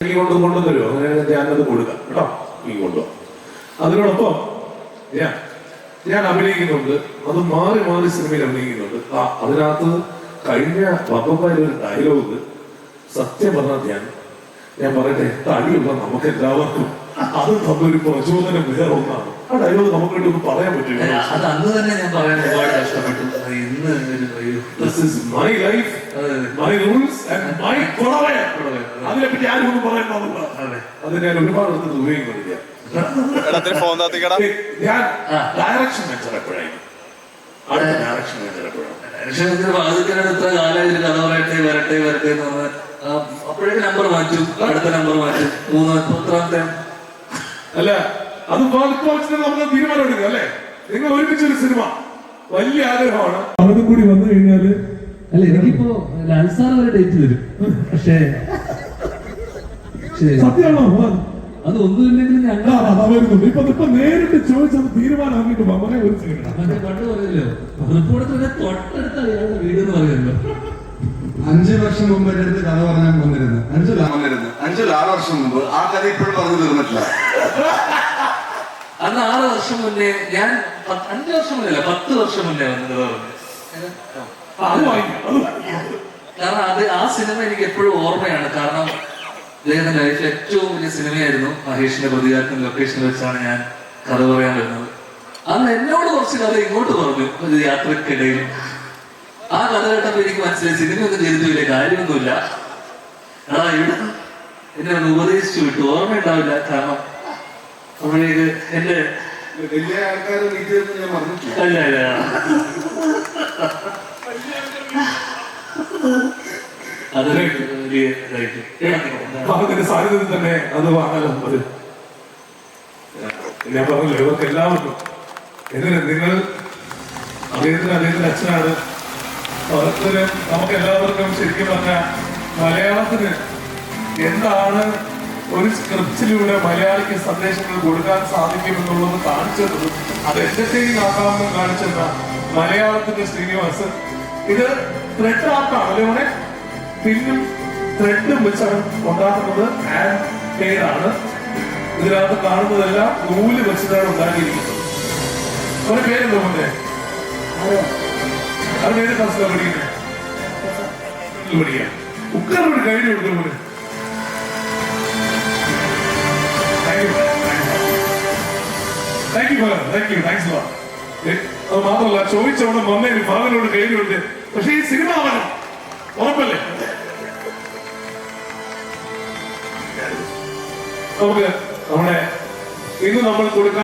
കൊണ്ട് കൊണ്ടുവരുമോ അങ്ങനെ ധ്യാനത്തിന് കൊടുക്കാം. കേട്ടോ? ഈ കൊണ്ടുപോകാം അതിനോടൊപ്പം ഞാൻ ഞാൻ അഭിനയിക്കുന്നുണ്ട്. അത് മാറി മാറി സിനിമയിൽ അഭിനയിക്കുന്നുണ്ട്. ആ അതിനകത്ത് കഴിഞ്ഞ പപ്പന്മാരുടെ ഒരു ഡയലോഗ് സത്യം പറഞ്ഞാൽ ഞാൻ ഞാൻ പറയട്ടെ തടിയുള്ള നമുക്ക് എല്ലാവർക്കും അത് തന്നൊരു പ്രചോദനം വേറെ ഒന്നാണ്. ആ ഡയലോഗ് നമുക്ക് വേണ്ടി ഒന്ന് പറയാൻ പറ്റില്ല അത് അന്ന് തന്നെ ഞാൻ പറയാൻ ഒരുപാട് കഷ്ടപ്പെട്ടു അത് ഇന്ന് ഒരു ഒരു ദിസ് ഇസ് മൈ ലൈഫ് അതെ, മൈ റൂൾസ് ആൻഡ് മൈ കുളവയ കുളവയ. അതിനെപ്പറ്റി ആരും ഒന്നും പറയണ്ട അതെ. ഞാൻ ഒരുപാട് അടുത്ത് ഉപയോഗിക്കുന്നില്ല ഞാൻ ഡയറക്ഷൻ വെച്ചത് എപ്പോഴായിരുന്നു അടുത്ത ഡയറക്ഷൻ വെച്ചത് എപ്പോഴാണ് കഥ പറയട്ടെ വരട്ടെ വരട്ടെ എന്ന് പറഞ്ഞ ആ, അപ്പോഴേക്ക് നമ്പർ മാറ്റും അടുത്ത നമ്പർ മാറ്റും മൂന്ന് പത്താമത്തെ. അല്ല അത് നമുക്ക് തീരുമാനം എടുക്കുക അല്ലേ? നിങ്ങൾ ഒരുമിച്ചൊരു സിനിമ. വലിയ ആഗ്രഹമാണ്. അതും കൂടി വന്നു കഴിഞ്ഞാൽ അല്ല എനിക്കിപ്പോ ലാൽസാർ വരെ ഡേറ്റ് തരും പക്ഷേ പക്ഷേ സത്യമാണോ? അത് ഒന്നുമില്ലെങ്കിലും ഞങ്ങൾ വരുന്നുണ്ട് ഇപ്പൊ ഇപ്പൊ നേരിട്ട് ചോദിച്ചത് തീരുമാനമാക്കിട്ട് മകനെ ഒരു സിനിമ മറ്റേ പണ്ട് പറയല്ലോ റിപ്പോർട്ട് തൊട്ടടുത്ത അയാളുടെ വീട് എന്ന് പറയുമല്ലോ അഞ്ചു വർഷം മുമ്പ് എന്റെ അടുത്ത് കഥ പറഞ്ഞാൽ വന്നിരുന്നു അഞ്ചു വന്നിരുന്നു അഞ്ചു ആറ് വർഷം മുമ്പ് ആ കഥ ഇപ്പോഴും പറഞ്ഞു തീർന്നിട്ടില്ല. അന്ന് ആറ് വർഷം മുന്നേ ഞാൻ അഞ്ചു വർഷം മുന്നേ അല്ല പത്ത് വർഷം മുന്നേ വന്നത് അത് അത്. കാരണം അത് ആ സിനിമ എനിക്ക് എപ്പോഴും ഓർമ്മയാണ്. കാരണം അദ്ദേഹത്തിന്റെ ലൈഫിൽ ഏറ്റവും വലിയ സിനിമയായിരുന്നു മഹേഷിന്റെ പ്രതികാരത്തിന് ലൊക്കേഷനിൽ വെച്ചാണ് ഞാൻ കഥ പറയാൻ വരുന്നത്. അന്ന് എന്നോട് കുറച്ച് കഥ ഇങ്ങോട്ട് പറഞ്ഞു. ഒരു യാത്രക്കിടയിൽ ആ കഥ കേട്ടപ്പോ എനിക്ക് മനസ്സിലായി സിനിമയൊന്നും ചെയ്തിട്ട് വലിയ കാര്യമൊന്നുമില്ല. എടാ ഇവിടെ എന്നെ ഒന്ന് ഉപദേശിച്ചു വിട്ടു. ഓർമ്മയുണ്ടാവില്ല കാരണം അപ്പോഴേക്ക് എന്റെ വലിയ ആൾക്കാരെ ഞാൻ പറഞ്ഞിട്ടില്ല അല്ല അല്ല. അത് വലിയ ഇതായിട്ട്. അതിന്റെ സാധ്യത തന്നെ അത് വാങ്ങാലോ അത്. ഞാൻ പറഞ്ഞല്ലോ ഇവർക്ക് എല്ലാവർക്കും എങ്ങനെ നിങ്ങൾ അദ്ദേഹത്തിന് അദ്ദേഹത്തിന്റെ അച്ഛനാണ്. പരസ്പരം നമുക്ക് എല്ലാവർക്കും ശരിക്കും പറഞ്ഞാൽ മലയാളത്തിന് എന്താണ് ഒരു സ്ക്രിപ്റ്റിലൂടെ മലയാളിക്ക് സന്ദേശങ്ങൾ കൊടുക്കാൻ സാധിക്കുമെന്നുള്ളത് കാണിച്ചത് അത് എന്റർടൈനിങ് ആക്കാമെന്ന് കാണിച്ചെന്ന മലയാളത്തിന്റെ ശ്രീനിവാസൻ. ഇത് ത്രെഡ് ആർട്ടാണ് അല്ലേ പിന്നും ത്രെഡും വെച്ചാണ് ഉണ്ടാക്കുന്നത് ആൻഡ് ആണ് ഇതിനകത്ത് കാണുന്നതെല്ലാം നൂൽ വെച്ചിട്ടാണ് ഉണ്ടാക്കിയിരിക്കുന്നത്. ഒരു പേര് മോനെ അത് പേര് ക്ലാസ്സിലാണ് പഠിക്കുന്നത് പഠിക്കാം ഉക്കറോട് കഴിഞ്ഞു കൊടുക്കും മോനെ. Thank you thank you thanks അത് മാത്രമല്ല ചോദിച്ചവിടെ മമ്മേനും ഭാവനോട് കഴിഞ്ഞുണ്ട് പക്ഷേ ഈ സിനിമ അവനും ഉറപ്പല്ലേ? നമുക്ക് നമ്മുടെ ഇന്ന് നമ്മൾ കൊടുക്കാൻ